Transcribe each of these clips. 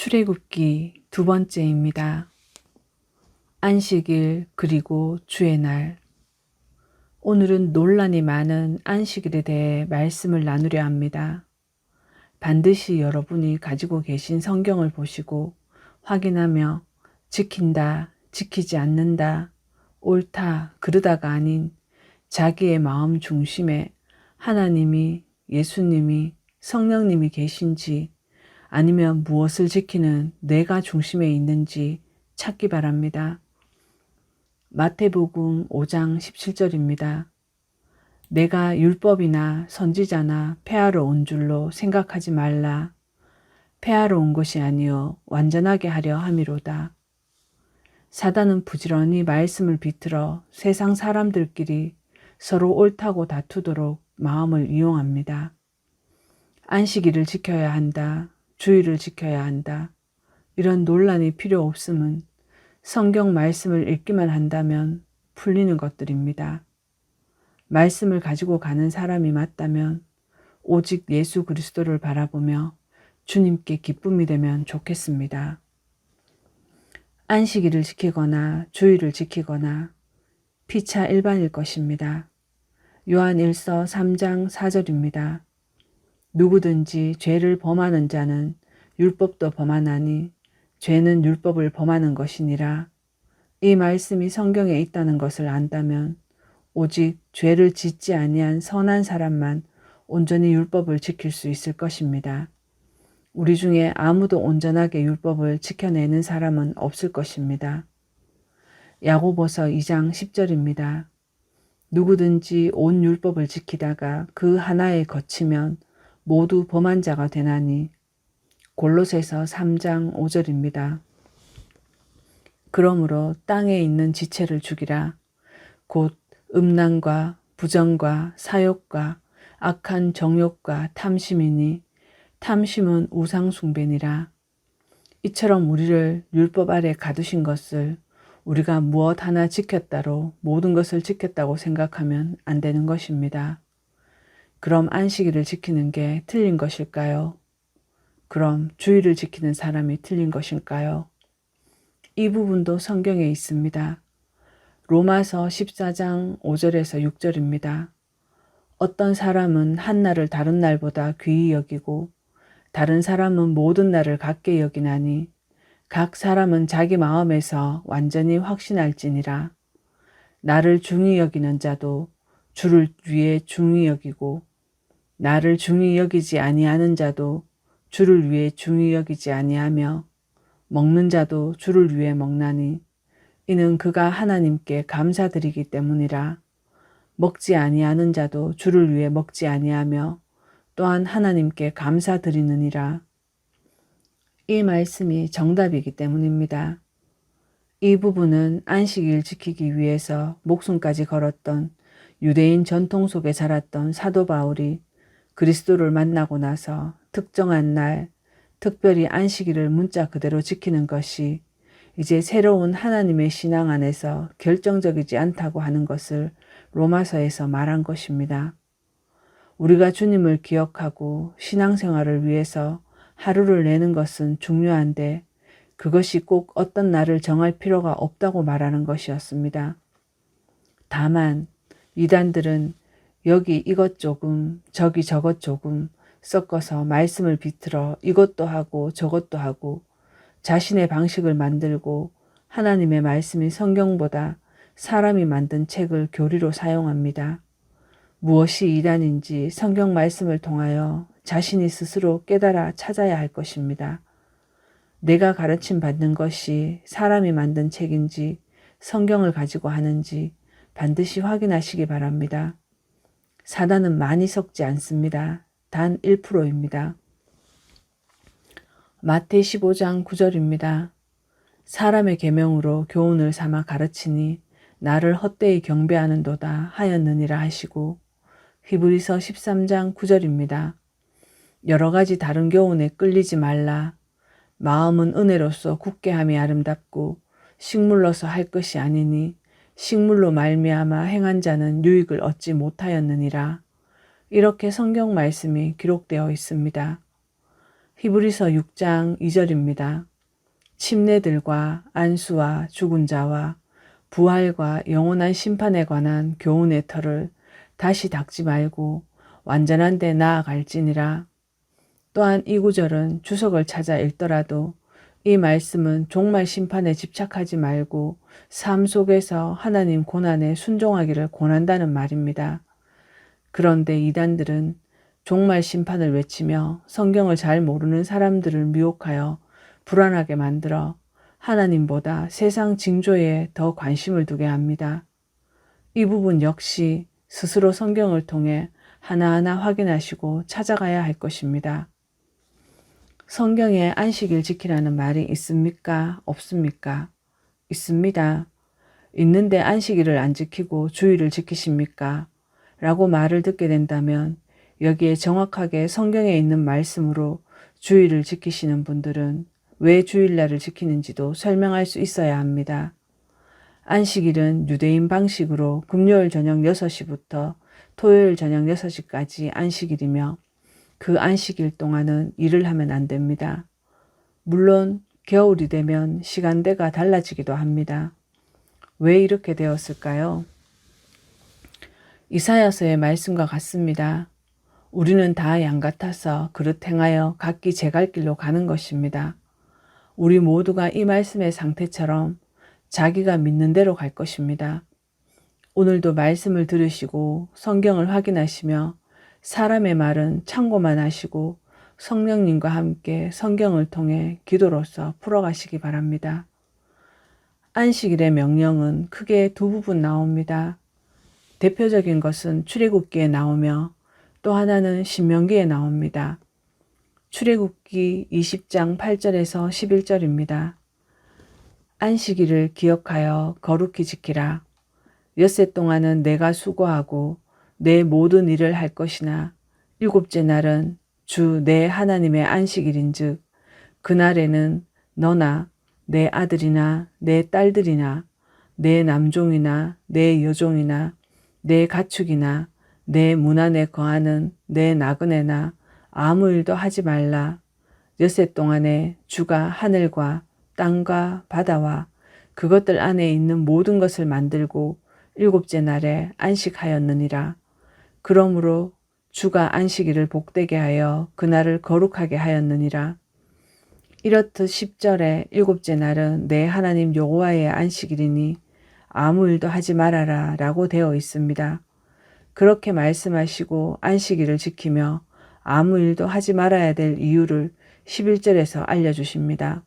출애굽기 두 번째입니다. 안식일 그리고 주의 날. 오늘은 논란이 많은 안식일에 대해 말씀을 나누려 합니다. 반드시 여러분이 가지고 계신 성경을 보시고 확인하며 지킨다, 지키지 않는다, 옳다, 그르다가 아닌 자기의 마음 중심에 하나님이, 예수님이, 성령님이 계신지 아니면 무엇을 지키는 내가 중심에 있는지 찾기 바랍니다. 마태복음 5장 17절입니다. 내가 율법이나 선지자나 폐하러 온 줄로 생각하지 말라. 폐하러 온 것이 아니요 완전하게 하려 함이로다. 사단은 부지런히 말씀을 비틀어 세상 사람들끼리 서로 옳다고 다투도록 마음을 이용합니다. 안식일을 지켜야 한다. 주의를 지켜야 한다. 이런 논란이 필요 없음은 성경 말씀을 읽기만 한다면 풀리는 것들입니다. 말씀을 가지고 가는 사람이 맞다면 오직 예수 그리스도를 바라보며 주님께 기쁨이 되면 좋겠습니다. 안식일을 지키거나 주의를 지키거나 피차 일반일 것입니다. 요한 1서 3장 4절입니다. 누구든지 죄를 범하는 자는 율법도 범하나니 죄는 율법을 범하는 것이니라. 이 말씀이 성경에 있다는 것을 안다면 오직 죄를 짓지 아니한 선한 사람만 온전히 율법을 지킬 수 있을 것입니다. 우리 중에 아무도 온전하게 율법을 지켜내는 사람은 없을 것입니다. 야고보서 2장 10절입니다. 누구든지 온 율법을 지키다가 그 하나에 거치면 모두 범한 자가 되나니 골로새서 3장 5절입니다. 그러므로 땅에 있는 지체를 죽이라 곧 음란과 부정과 사욕과 악한 정욕과 탐심이니 탐심은 우상 숭배니라 이처럼 우리를 율법 아래 가두신 것을 우리가 무엇 하나 지켰다로 모든 것을 지켰다고 생각하면 안 되는 것입니다. 그럼 안식일을 지키는 게 틀린 것일까요? 그럼 주의를 지키는 사람이 틀린 것일까요? 이 부분도 성경에 있습니다. 로마서 14장 5절에서 6절입니다. 어떤 사람은 한 날을 다른 날보다 귀히 여기고 다른 사람은 모든 날을 같게 여기나니 각 사람은 자기 마음에서 완전히 확신할지니라. 나를 중히 여기는 자도 주를 위해 중히 여기고 나를 중히 여기지 아니하는 자도 주를 위해 중히 여기지 아니하며 먹는 자도 주를 위해 먹나니 이는 그가 하나님께 감사드리기 때문이라 먹지 아니하는 자도 주를 위해 먹지 아니하며 또한 하나님께 감사드리느니라 이 말씀이 정답이기 때문입니다. 이 부분은 안식일 지키기 위해서 목숨까지 걸었던 유대인 전통 속에 자랐던 사도 바울이 그리스도를 만나고 나서 특정한 날, 특별히 안식일을 문자 그대로 지키는 것이 이제 새로운 하나님의 신앙 안에서 결정적이지 않다고 하는 것을 로마서에서 말한 것입니다. 우리가 주님을 기억하고 신앙생활을 위해서 하루를 내는 것은 중요한데 그것이 꼭 어떤 날을 정할 필요가 없다고 말하는 것이었습니다. 다만 이단들은 여기 이것 조금 저기 저것 조금 섞어서 말씀을 비틀어 이것도 하고 저것도 하고 자신의 방식을 만들고 하나님의 말씀이 성경보다 사람이 만든 책을 교리로 사용합니다. 무엇이 이단인지 성경 말씀을 통하여 자신이 스스로 깨달아 찾아야 할 것입니다. 내가 가르침 받는 것이 사람이 만든 책인지 성경을 가지고 하는지 반드시 확인하시기 바랍니다. 사단은 많이 섞지 않습니다. 단 1%입니다. 마태 15장 9절입니다. 사람의 계명으로 교훈을 삼아 가르치니 나를 헛되이 경배하는도다 하였느니라 하시고 히브리서 13장 9절입니다. 여러 가지 다른 교훈에 끌리지 말라. 마음은 은혜로서 굳게 함이 아름답고 식물로서 할 것이 아니니 식물로 말미암아 행한 자는 유익을 얻지 못하였느니라. 이렇게 성경 말씀이 기록되어 있습니다. 히브리서 6장 2절입니다. 침례들과 안수와 죽은 자와 부활과 영원한 심판에 관한 교훈의 털을 다시 닦지 말고 완전한 데 나아갈지니라. 또한 이 구절은 주석을 찾아 읽더라도 이 말씀은 종말 심판에 집착하지 말고 삶 속에서 하나님 고난에 순종하기를 권한다는 말입니다. 그런데 이단들은 종말 심판을 외치며 성경을 잘 모르는 사람들을 미혹하여 불안하게 만들어 하나님보다 세상 징조에 더 관심을 두게 합니다. 이 부분 역시 스스로 성경을 통해 하나하나 확인하시고 찾아가야 할 것입니다. 성경에 안식일 지키라는 말이 있습니까? 없습니까? 있습니다. 있는데 안식일을 안 지키고 주일을 지키십니까? 라고 말을 듣게 된다면 여기에 정확하게 성경에 있는 말씀으로 주일을 지키시는 분들은 왜 주일날을 지키는지도 설명할 수 있어야 합니다. 안식일은 유대인 방식으로 금요일 저녁 6시부터 토요일 저녁 6시까지 안식일이며 그 안식일 동안은 일을 하면 안 됩니다. 물론 겨울이 되면 시간대가 달라지기도 합니다. 왜 이렇게 되었을까요? 이사야서의 말씀과 같습니다. 우리는 다 양 같아서 그릇 행하여 각기 제 갈 길로 가는 것입니다. 우리 모두가 이 말씀의 상태처럼 자기가 믿는 대로 갈 것입니다. 오늘도 말씀을 들으시고 성경을 확인하시며 사람의 말은 참고만 하시고 성령님과 함께 성경을 통해 기도로서 풀어가시기 바랍니다. 안식일의 명령은 크게 두 부분 나옵니다. 대표적인 것은 출애굽기에 나오며 또 하나는 신명기에 나옵니다. 출애굽기 20장 8절에서 11절입니다. 안식일을 기억하여 거룩히 지키라. 엿새 동안은 내가 수고하고 내 모든 일을 할 것이나 일곱째 날은 주 내 하나님의 안식일인즉 그날에는 너나 내 아들이나 내 딸들이나 내 남종이나 내 여종이나 내 가축이나 내 문 안에 거하는 내 나그네나 아무 일도 하지 말라. 엿새 동안에 주가 하늘과 땅과 바다와 그것들 안에 있는 모든 것을 만들고 일곱째 날에 안식하였느니라. 그러므로 주가 안식일을 복되게 하여 그날을 거룩하게 하였느니라. 이렇듯 10절에 일곱째 날은 내 하나님 여호와의 안식일이니 아무 일도 하지 말아라 라고 되어 있습니다. 그렇게 말씀하시고 안식일을 지키며 아무 일도 하지 말아야 될 이유를 11절에서 알려주십니다.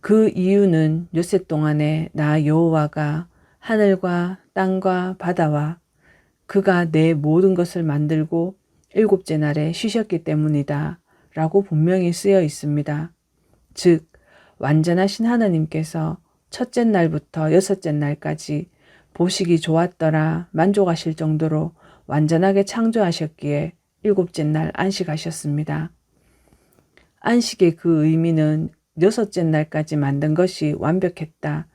그 이유는 요새 동안에 나 여호와가 하늘과 땅과 바다와 그가 내 모든 것을 만들고 일곱째 날에 쉬셨기 때문이다. 라고 분명히 쓰여 있습니다. 즉, 완전하신 하나님께서 첫째 날부터 여섯째 날까지 보시기 좋았더라 만족하실 정도로 완전하게 창조하셨기에 일곱째 날 안식하셨습니다. 안식의 그 의미는 여섯째 날까지 만든 것이 완벽했다.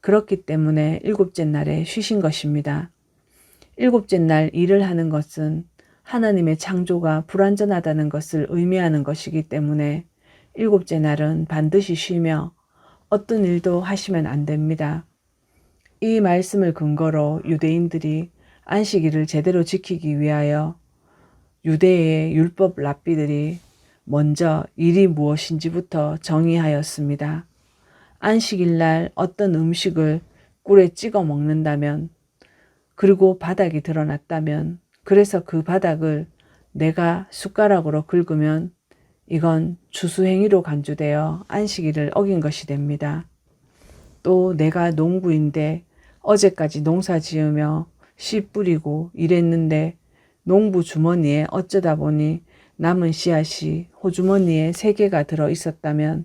그렇기 때문에 일곱째 날에 쉬신 것입니다. 일곱째 날 일을 하는 것은 하나님의 창조가 불완전하다는 것을 의미하는 것이기 때문에 일곱째 날은 반드시 쉬며 어떤 일도 하시면 안 됩니다. 이 말씀을 근거로 유대인들이 안식일을 제대로 지키기 위하여 유대의 율법 랍비들이 먼저 일이 무엇인지부터 정의하였습니다. 안식일 날 어떤 음식을 꿀에 찍어 먹는다면 그리고 바닥이 드러났다면 그래서 그 바닥을 내가 숟가락으로 긁으면 이건 주수행위로 간주되어 안식일을 어긴 것이 됩니다. 또 내가 농부인데 어제까지 농사 지으며 씨 뿌리고 일했는데 농부 주머니에 어쩌다 보니 남은 씨앗이 호주머니에 세 개가 들어 있었다면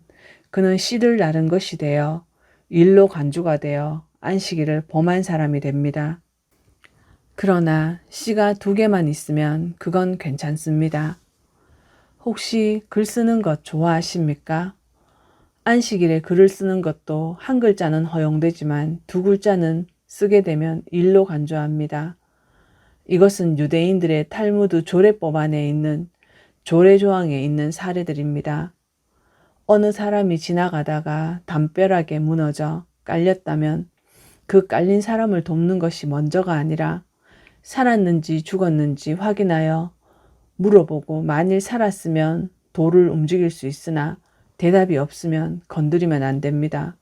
그는 씨를 나른 것이 되어 일로 간주가 되어 안식일을 범한 사람이 됩니다. 그러나 씨가 두 개만 있으면 그건 괜찮습니다. 혹시 글 쓰는 것 좋아하십니까? 안식일에 글을 쓰는 것도 한 글자는 허용되지만 두 글자는 쓰게 되면 일로 간주합니다. 이것은 유대인들의 탈무드 조례법 안에 있는 조례 조항에 있는 사례들입니다. 어느 사람이 지나가다가 담벼락에 무너져 깔렸다면 그 깔린 사람을 돕는 것이 먼저가 아니라 살았는지 죽었는지 확인하여 물어보고 만일 살았으면 돌을 움직일 수 있으나 대답이 없으면 건드리면 안 됩니다.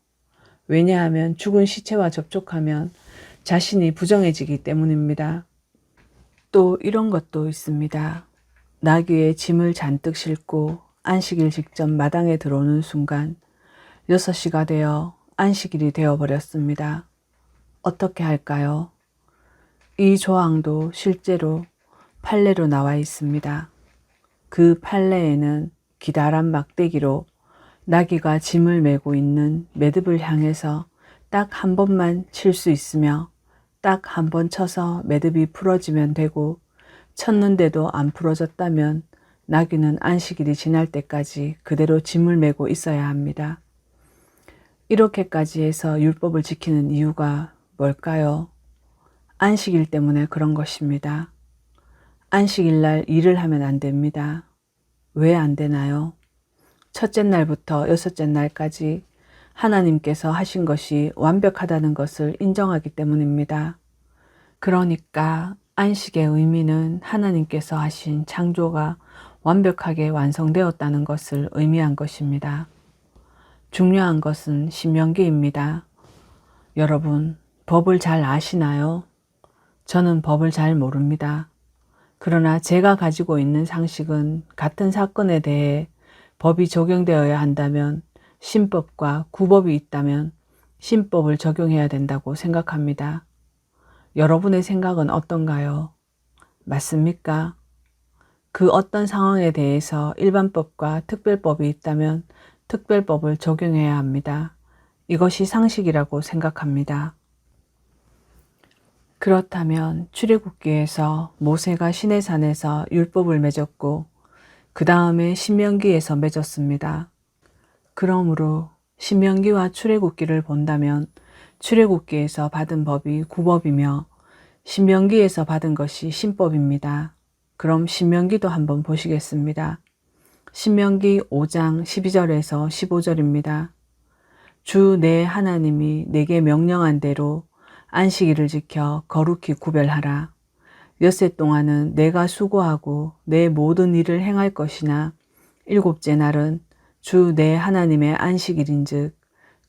왜냐하면 죽은 시체와 접촉하면 자신이 부정해지기 때문입니다. 또 이런 것도 있습니다. 나귀에 짐을 잔뜩 싣고 안식일 직전 마당에 들어오는 순간 6시가 되어 안식일이 되어버렸습니다. 어떻게 할까요? 이 조항도 실제로 판례로 나와 있습니다. 그 판례에는 기다란 막대기로 나귀가 짐을 메고 있는 매듭을 향해서 딱 한 번만 칠 수 있으며 딱 한 번 쳐서 매듭이 풀어지면 되고 쳤는데도 안 풀어졌다면 나귀는 안식일이 지날 때까지 그대로 짐을 메고 있어야 합니다. 이렇게까지 해서 율법을 지키는 이유가 뭘까요? 안식일 때문에 그런 것입니다. 안식일 날 일을 하면 안 됩니다. 왜 안 되나요? 첫째 날부터 여섯째 날까지 하나님께서 하신 것이 완벽하다는 것을 인정하기 때문입니다. 그러니까 안식의 의미는 하나님께서 하신 창조가 완벽하게 완성되었다는 것을 의미한 것입니다. 중요한 것은 신명기입니다. 여러분, 법을 잘 아시나요? 저는 법을 잘 모릅니다. 그러나 제가 가지고 있는 상식은 같은 사건에 대해 법이 적용되어야 한다면 신법과 구법이 있다면 신법을 적용해야 된다고 생각합니다. 여러분의 생각은 어떤가요? 맞습니까? 그 어떤 상황에 대해서 일반법과 특별법이 있다면 특별법을 적용해야 합니다. 이것이 상식이라고 생각합니다. 그렇다면 출애굽기에서 모세가 시내산에서 율법을 맺었고 그 다음에 신명기에서 맺었습니다. 그러므로 신명기와 출애굽기를 본다면 출애굽기에서 받은 법이 구법이며 신명기에서 받은 것이 신법입니다. 그럼 신명기도 한번 보시겠습니다. 신명기 5장 12절에서 15절입니다. 주 내 하나님이 내게 명령한 대로 안식일을 지켜 거룩히 구별하라. 엿새 동안은 내가 수고하고 내 모든 일을 행할 것이나 일곱째 날은 주 내 하나님의 안식일인즉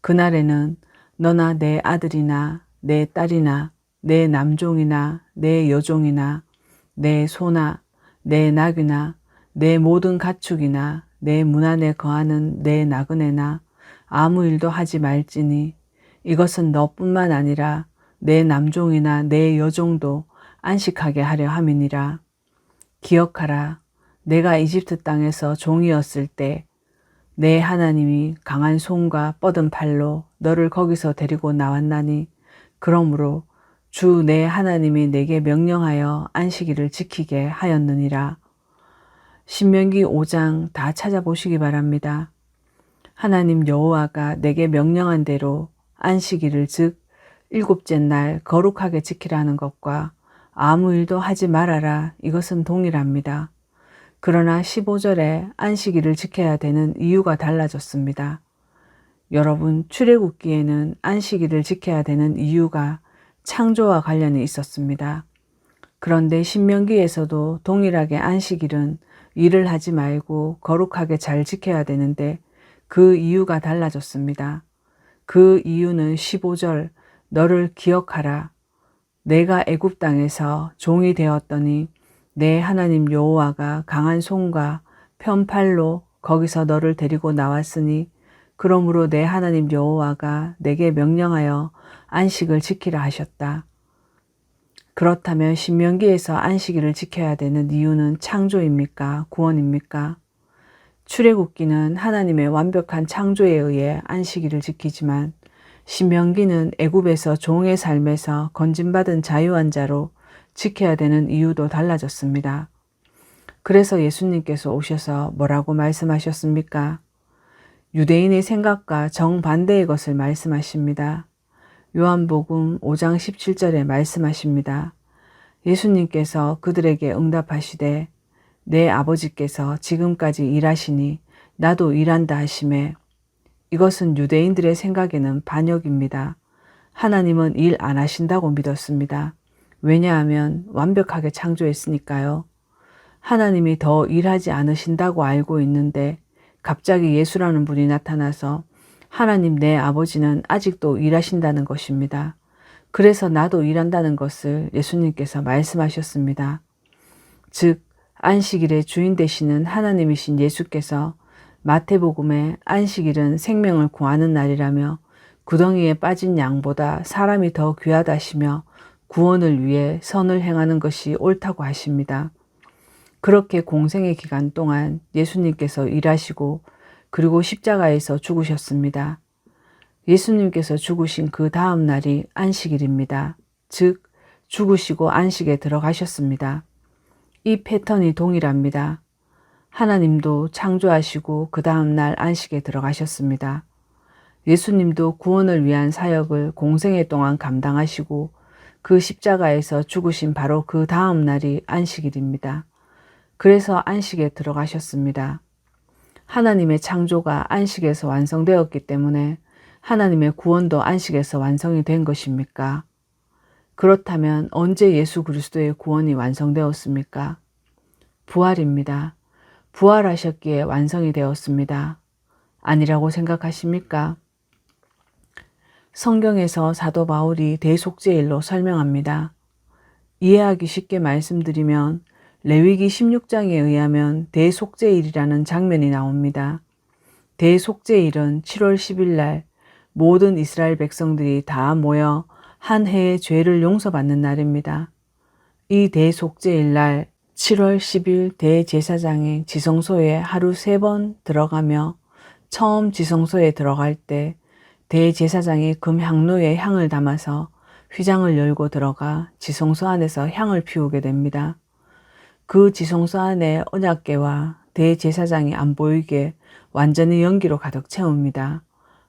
그날에는 너나 내 아들이나 내 딸이나 내 남종이나 내 여종이나 내 소나 내 나귀나 내 모든 가축이나 내 문 안에 거하는 내 나그네나 아무 일도 하지 말지니 이것은 너뿐만 아니라 내 남종이나 내 여종도 안식하게 하려 함이니라. 기억하라. 내가 이집트 땅에서 종이었을 때 내 하나님이 강한 손과 뻗은 팔로 너를 거기서 데리고 나왔나니 그러므로 주 내 하나님이 내게 명령하여 안식일을 지키게 하였느니라. 신명기 5장 다 찾아보시기 바랍니다. 하나님 여호와가 내게 명령한 대로 안식일을 즉 일곱째 날 거룩하게 지키라는 것과 아무 일도 하지 말아라 이것은 동일합니다. 그러나 15절에 안식일을 지켜야 되는 이유가 달라졌습니다. 여러분 출애굽기에는 안식일을 지켜야 되는 이유가 창조와 관련이 있었습니다. 그런데 신명기에서도 동일하게 안식일은 일을 하지 말고 거룩하게 잘 지켜야 되는데 그 이유가 달라졌습니다. 그 이유는 15절 너를 기억하라. 내가 애굽 땅에서 종이 되었더니 내 하나님 여호와가 강한 손과 편팔로 거기서 너를 데리고 나왔으니 그러므로 내 하나님 여호와가 내게 명령하여 안식을 지키라 하셨다. 그렇다면 신명기에서 안식일을 지켜야 되는 이유는 창조입니까? 구원입니까? 출애굽기는 하나님의 완벽한 창조에 의해 안식일을 지키지만 신명기는 애굽에서 종의 삶에서 건진받은 자유한 자로 지켜야 되는 이유도 달라졌습니다. 그래서 예수님께서 오셔서 뭐라고 말씀하셨습니까? 유대인의 생각과 정반대의 것을 말씀하십니다. 요한복음 5장 17절에 말씀하십니다. 예수님께서 그들에게 응답하시되 내 아버지께서 지금까지 일하시니 나도 일한다 하심에 이것은 유대인들의 생각에는 반역입니다. 하나님은 일 안 하신다고 믿었습니다. 왜냐하면 완벽하게 창조했으니까요. 하나님이 더 일하지 않으신다고 알고 있는데 갑자기 예수라는 분이 나타나서 하나님 내 아버지는 아직도 일하신다는 것입니다. 그래서 나도 일한다는 것을 예수님께서 말씀하셨습니다. 즉, 안식일의 주인 되시는 하나님이신 예수께서 마태복음에 안식일은 생명을 구하는 날이라며 구덩이에 빠진 양보다 사람이 더 귀하다시며 구원을 위해 선을 행하는 것이 옳다고 하십니다. 그렇게 공생의 기간 동안 예수님께서 일하시고 그리고 십자가에서 죽으셨습니다. 예수님께서 죽으신 그 다음 날이 안식일입니다. 즉, 죽으시고 안식에 들어가셨습니다. 이 패턴이 동일합니다. 하나님도 창조하시고 그 다음 날 안식에 들어가셨습니다. 예수님도 구원을 위한 사역을 공생애 동안 감당하시고 그 십자가에서 죽으신 바로 그 다음 날이 안식일입니다. 그래서 안식에 들어가셨습니다. 하나님의 창조가 안식에서 완성되었기 때문에 하나님의 구원도 안식에서 완성이 된 것입니까? 그렇다면 언제 예수 그리스도의 구원이 완성되었습니까? 부활입니다. 부활하셨기에 완성이 되었습니다. 아니라고 생각하십니까? 성경에서 사도 바울이 대속죄일로 설명합니다. 이해하기 쉽게 말씀드리면 레위기 16장에 의하면 대속죄일이라는 장면이 나옵니다. 대속죄일은 7월 10일 날 모든 이스라엘 백성들이 다 모여 한 해의 죄를 용서받는 날입니다. 이 대속죄일 날 7월 10일 대제사장이 지성소에 하루 세 번 들어가며 처음 지성소에 들어갈 때 대제사장이 금 향로에 향을 담아서 휘장을 열고 들어가 지성소 안에서 향을 피우게 됩니다. 그 지성소 안에 언약계와 대제사장이 안 보이게 완전히 연기로 가득 채웁니다.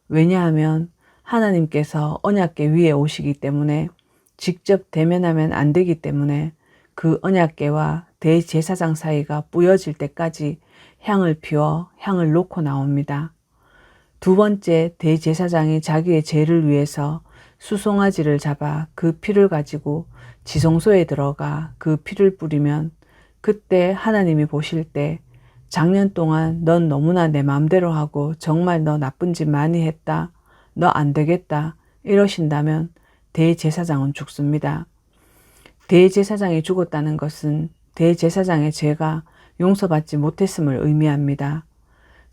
왜냐하면 하나님께서 언약계 위에 오시기 때문에 직접 대면하면 안 되기 때문에 그 언약계와 대제사장 사이가 뿌여질 때까지 향을 피워 향을 놓고 나옵니다. 두 번째 대제사장이 자기의 죄를 위해서 수송아지를 잡아 그 피를 가지고 지성소에 들어가 그 피를 뿌리면 그때 하나님이 보실 때 작년 동안 넌 너무나 내 마음대로 하고 정말 너 나쁜 짓 많이 했다. 너 안 되겠다. 이러신다면 대제사장은 죽습니다. 대제사장이 죽었다는 것은 대제사장의 죄가 용서받지 못했음을 의미합니다.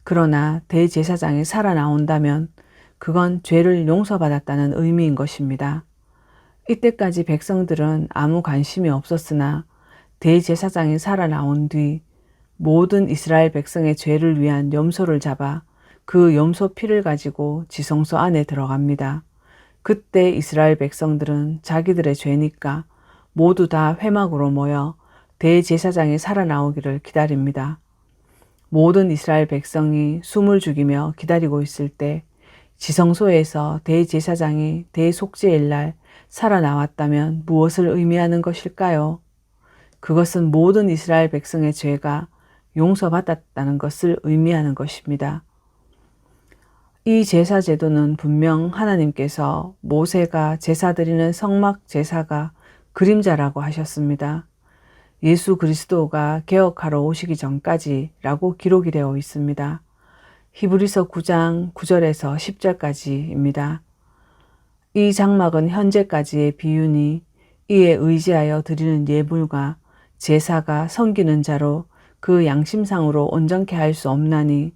그러나 대제사장이 살아나온다면 그건 죄를 용서받았다는 의미인 것입니다. 이때까지 백성들은 아무 관심이 없었으나 대제사장이 살아나온 뒤 모든 이스라엘 백성의 죄를 위한 염소를 잡아 그 염소 피를 가지고 지성소 안에 들어갑니다. 그때 이스라엘 백성들은 자기들의 죄니까 모두 다 회막으로 모여 대제사장이 살아나오기를 기다립니다. 모든 이스라엘 백성이 숨을 죽이며 기다리고 있을 때 지성소에서 대제사장이 대속죄일 날 살아나왔다면 무엇을 의미하는 것일까요? 그것은 모든 이스라엘 백성의 죄가 용서받았다는 것을 의미하는 것입니다. 이 제사 제도는 분명 하나님께서 모세가 제사 드리는 성막 제사가 그림자라고 하셨습니다. 예수 그리스도가 개혁하러 오시기 전까지라고 기록이 되어 있습니다. 히브리서 9장 9절에서 10절까지입니다. 이 장막은 현재까지의 비유니 이에 의지하여 드리는 예물과 제사가 섬기는 자로 그 양심상으로 온전케 할 수 없나니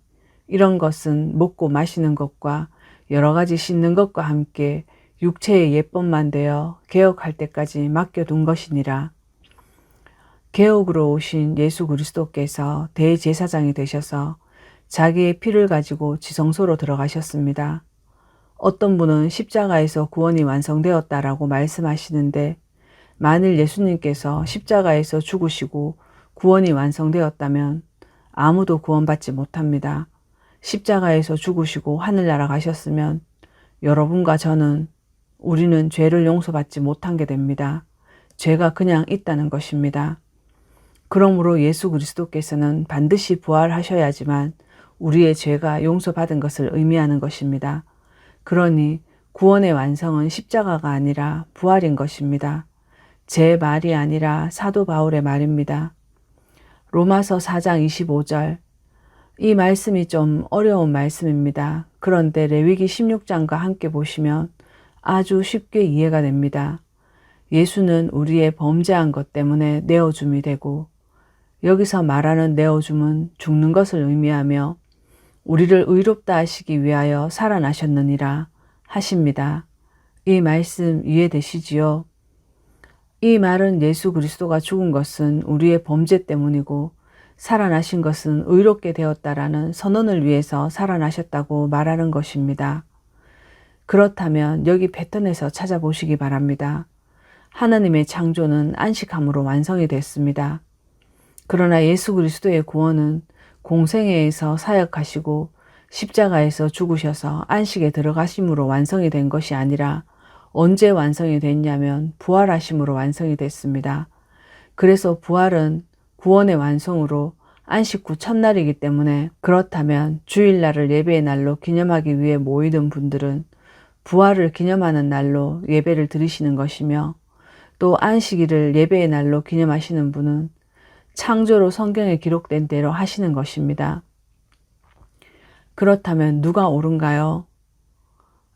이런 것은 먹고 마시는 것과 여러 가지 씻는 것과 함께 육체의 예법만 되어 개혁할 때까지 맡겨둔 것이니라. 개혁으로 오신 예수 그리스도께서 대제사장이 되셔서 자기의 피를 가지고 지성소로 들어가셨습니다. 어떤 분은 십자가에서 구원이 완성되었다라고 말씀하시는데 만일 예수님께서 십자가에서 죽으시고 구원이 완성되었다면 아무도 구원받지 못합니다. 십자가에서 죽으시고 하늘나라 가셨으면 여러분과 저는 우리는 죄를 용서받지 못한 게 됩니다. 죄가 그냥 있다는 것입니다. 그러므로 예수 그리스도께서는 반드시 부활하셔야지만 우리의 죄가 용서받은 것을 의미하는 것입니다. 그러니 구원의 완성은 십자가가 아니라 부활인 것입니다. 제 말이 아니라 사도 바울의 말입니다. 로마서 4장 25절. 이 말씀이 좀 어려운 말씀입니다. 그런데 레위기 16장과 함께 보시면 아주 쉽게 이해가 됩니다. 예수는 우리의 범죄한 것 때문에 내어줌이 되고 여기서 말하는 내어줌은 죽는 것을 의미하며 우리를 의롭다 하시기 위하여 살아나셨느니라 하십니다. 이 말씀 이해되시지요? 이 말은 예수 그리스도가 죽은 것은 우리의 범죄 때문이고 살아나신 것은 의롭게 되었다라는 선언을 위해서 살아나셨다고 말하는 것입니다. 그렇다면 여기 패턴에서 찾아보시기 바랍니다. 하나님의 창조는 안식함으로 완성이 됐습니다. 그러나 예수 그리스도의 구원은 공생애에서 사역하시고 십자가에서 죽으셔서 안식에 들어가심으로 완성이 된 것이 아니라 언제 완성이 됐냐면 부활하심으로 완성이 됐습니다. 그래서 부활은 구원의 완성으로 안식 후 첫날이기 때문에 그렇다면 주일날을 예배의 날로 기념하기 위해 모이는 분들은 부활을 기념하는 날로 예배를 드리시는 것이며 또 안식일을 예배의 날로 기념하시는 분은 창조로 성경에 기록된 대로 하시는 것입니다. 그렇다면 누가 옳은가요?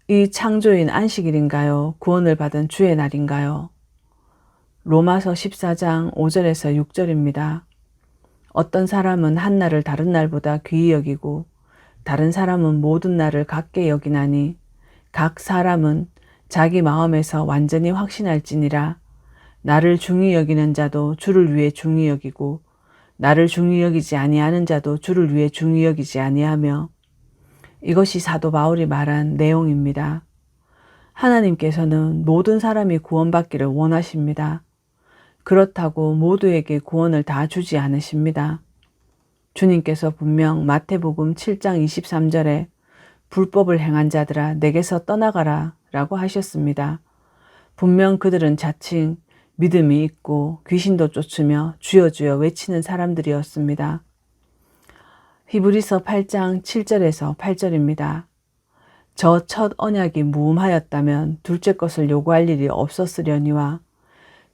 이 창조인 안식일인가요? 구원을 받은 주의 날인가요? 로마서 14장 5절에서 6절입니다. 어떤 사람은 한 날을 다른 날보다 귀히 여기고 다른 사람은 모든 날을 같게 여기나니 각 사람은 자기 마음에서 완전히 확신할지니라 나를 중히 여기는 자도 주를 위해 중히 여기고 나를 중히 여기지 아니하는 자도 주를 위해 중히 여기지 아니하며 이것이 사도 바울이 말한 내용입니다. 하나님께서는 모든 사람이 구원받기를 원하십니다. 그렇다고 모두에게 구원을 다 주지 않으십니다. 주님께서 분명 마태복음 7장 23절에 불법을 행한 자들아 내게서 떠나가라 라고 하셨습니다. 분명 그들은 자칭 믿음이 있고 귀신도 쫓으며 주여 주여 외치는 사람들이었습니다. 히브리서 8장 7절에서 8절입니다. 저 첫 언약이 무음하였다면 둘째 것을 요구할 일이 없었으려니와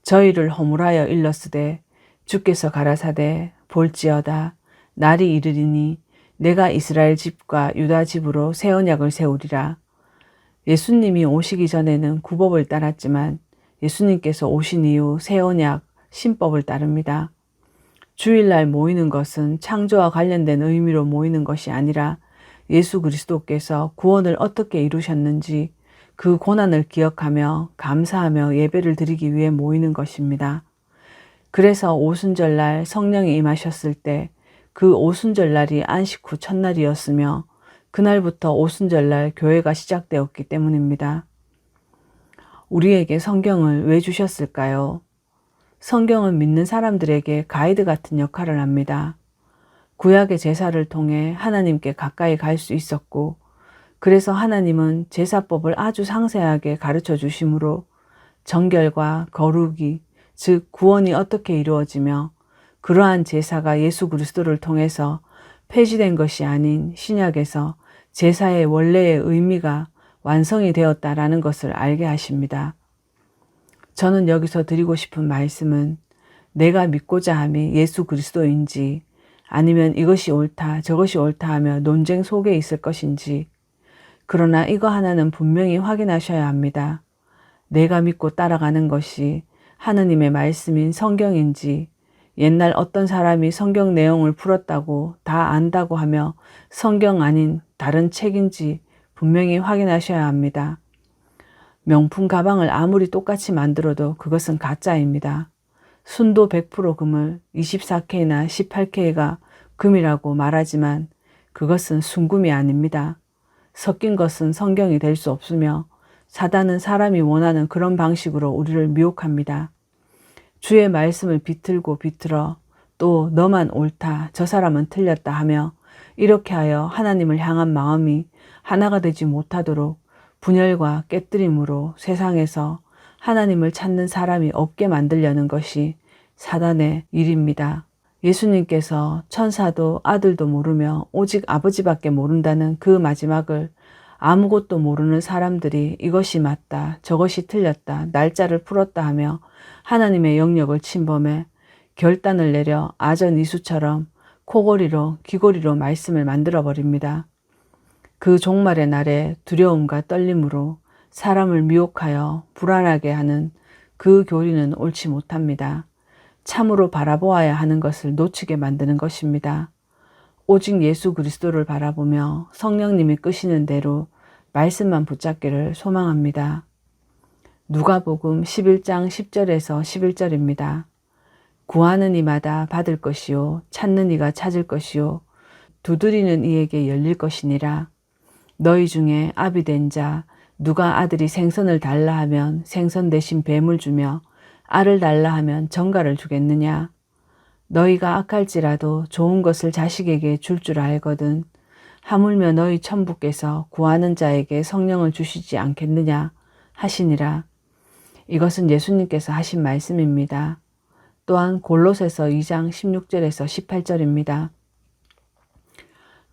저희를 허물하여 일렀으되 주께서 가라사대 볼지어다 날이 이르리니 내가 이스라엘 집과 유다 집으로 새 언약을 세우리라. 예수님이 오시기 전에는 구법을 따랐지만 예수님께서 오신 이후 새 언약 신법을 따릅니다. 주일날 모이는 것은 창조와 관련된 의미로 모이는 것이 아니라 예수 그리스도께서 구원을 어떻게 이루셨는지 그 고난을 기억하며 감사하며 예배를 드리기 위해 모이는 것입니다. 그래서 오순절날 성령이 임하셨을 때 그 오순절날이 안식 후 첫날이었으며 그날부터 오순절날 교회가 시작되었기 때문입니다. 우리에게 성경을 왜 주셨을까요? 성경은 믿는 사람들에게 가이드 같은 역할을 합니다. 구약의 제사를 통해 하나님께 가까이 갈 수 있었고, 그래서 하나님은 제사법을 아주 상세하게 가르쳐 주심으로 정결과 거룩이, 즉 구원이 어떻게 이루어지며 그러한 제사가 예수 그리스도를 통해서 폐지된 것이 아닌 신약에서 제사의 원래의 의미가 완성이 되었다라는 것을 알게 하십니다. 저는 여기서 드리고 싶은 말씀은 내가 믿고자 함이 예수 그리스도인지 아니면 이것이 옳다 저것이 옳다 하며 논쟁 속에 있을 것인지 그러나 이거 하나는 분명히 확인하셔야 합니다. 내가 믿고 따라가는 것이 하느님의 말씀인 성경인지 옛날 어떤 사람이 성경 내용을 풀었다고 다 안다고 하며 성경 아닌 다른 책인지 분명히 확인하셔야 합니다. 명품 가방을 아무리 똑같이 만들어도 그것은 가짜입니다. 순도 100% 금을 24K나 18K가 금이라고 말하지만 그것은 순금이 아닙니다. 섞인 것은 성경이 될 수 없으며 사단은 사람이 원하는 그런 방식으로 우리를 미혹합니다. 주의 말씀을 비틀고 비틀어 또 너만 옳다, 저 사람은 틀렸다 하며 이렇게 하여 하나님을 향한 마음이 하나가 되지 못하도록 분열과 깨뜨림으로 세상에서 하나님을 찾는 사람이 없게 만들려는 것이 사단의 일입니다. 예수님께서 천사도 아들도 모르며 오직 아버지밖에 모른다는 그 마지막을 아무것도 모르는 사람들이 이것이 맞다, 저것이 틀렸다, 날짜를 풀었다 하며 하나님의 영역을 침범해 결단을 내려 아전 이수처럼 코골이로 귀골이로 말씀을 만들어 버립니다. 그 종말의 날에 두려움과 떨림으로 사람을 미혹하여 불안하게 하는 그 교리는 옳지 못합니다. 참으로 바라보아야 하는 것을 놓치게 만드는 것입니다. 오직 예수 그리스도를 바라보며 성령님이 끄시는 대로 말씀만 붙잡기를 소망합니다. 누가복음 11장 10절에서 11절입니다. 구하는 이마다 받을 것이요 찾는 이가 찾을 것이요 두드리는 이에게 열릴 것이니라. 너희 중에 아비 된 자 누가 아들이 생선을 달라 하면 생선 대신 뱀을 주며 알을 달라 하면 정가를 주겠느냐? 너희가 악할지라도 좋은 것을 자식에게 줄줄 알거든. 하물며 너희 천부께서 구하는 자에게 성령을 주시지 않겠느냐 하시니라. 이것은 예수님께서 하신 말씀입니다. 또한 골로새서 2장 16절에서 18절입니다.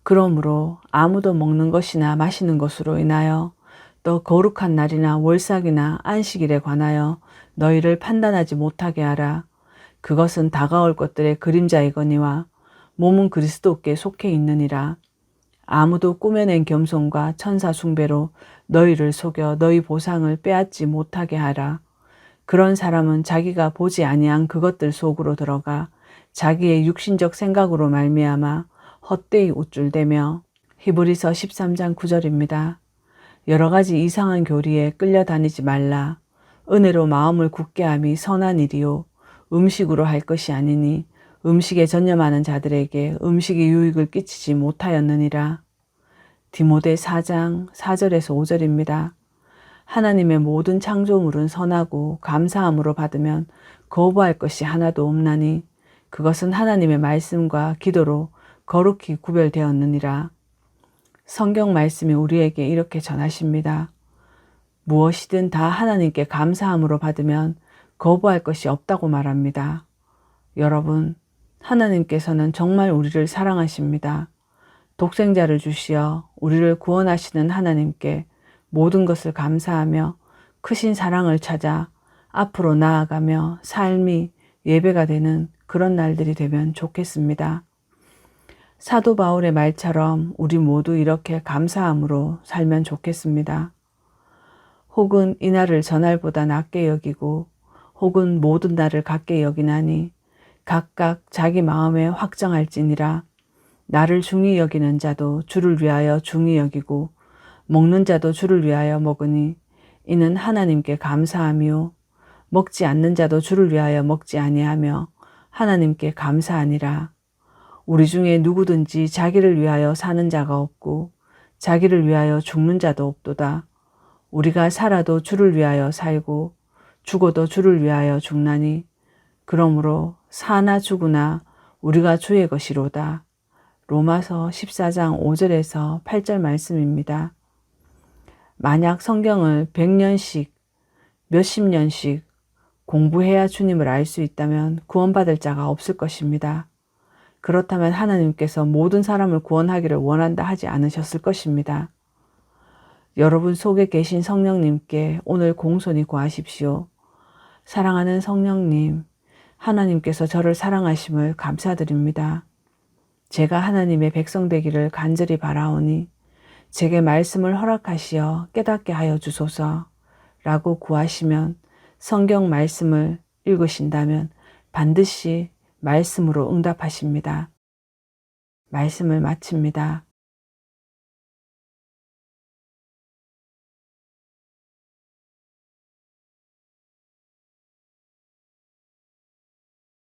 그러므로 아무도 먹는 것이나 마시는 것으로 인하여 또 거룩한 날이나 월삭이나 안식일에 관하여 너희를 판단하지 못하게 하라. 그것은 다가올 것들의 그림자이거니와 몸은 그리스도께 속해 있느니라. 아무도 꾸며낸 겸손과 천사 숭배로 너희를 속여 너희 보상을 빼앗지 못하게 하라. 그런 사람은 자기가 보지 아니한 그것들 속으로 들어가 자기의 육신적 생각으로 말미암아 헛되이 우쭐대며 히브리서 13장 9절입니다. 여러 가지 이상한 교리에 끌려다니지 말라. 은혜로 마음을 굳게 함이 선한 일이요. 음식으로 할 것이 아니니 음식에 전념하는 자들에게 음식이 유익을 끼치지 못하였느니라. 디모데 4장 4절에서 5절입니다. 하나님의 모든 창조물은 선하고 감사함으로 받으면 거부할 것이 하나도 없나니 그것은 하나님의 말씀과 기도로 거룩히 구별되었느니라. 성경 말씀이 우리에게 이렇게 전하십니다. 무엇이든 다 하나님께 감사함으로 받으면 거부할 것이 없다고 말합니다. 여러분, 하나님께서는 정말 우리를 사랑하십니다. 독생자를 주시어 우리를 구원하시는 하나님께 모든 것을 감사하며 크신 사랑을 찾아 앞으로 나아가며 삶이 예배가 되는 그런 날들이 되면 좋겠습니다. 사도 바울의 말처럼 우리 모두 이렇게 감사함으로 살면 좋겠습니다. 혹은 이날을 전날보다 낮게 여기고 혹은 모든 날을 같게 여기나니 각각 자기 마음에 확정할지니라. 나를 중히 여기는 자도 주를 위하여 중히 여기고 먹는 자도 주를 위하여 먹으니 이는 하나님께 감사함이요. 먹지 않는 자도 주를 위하여 먹지 아니하며 하나님께 감사하니라. 우리 중에 누구든지 자기를 위하여 사는 자가 없고 자기를 위하여 죽는 자도 없도다. 우리가 살아도 주를 위하여 살고 죽어도 주를 위하여 죽나니 그러므로 사나 죽으나 우리가 주의 것이로다. 로마서 14장 5절에서 8절 말씀입니다. 만약 성경을 100년씩, 몇십 년씩 공부해야 주님을 알 수 있다면 구원받을 자가 없을 것입니다. 그렇다면 하나님께서 모든 사람을 구원하기를 원한다 하지 않으셨을 것입니다. 여러분 속에 계신 성령님께 오늘 공손히 구하십시오. 사랑하는 성령님, 하나님께서 저를 사랑하심을 감사드립니다. 제가 하나님의 백성 되기를 간절히 바라오니 제게 말씀을 허락하시어 깨닫게 하여 주소서 라고 구하시면 성경 말씀을 읽으신다면 반드시 말씀으로 응답하십니다. 말씀을 마칩니다.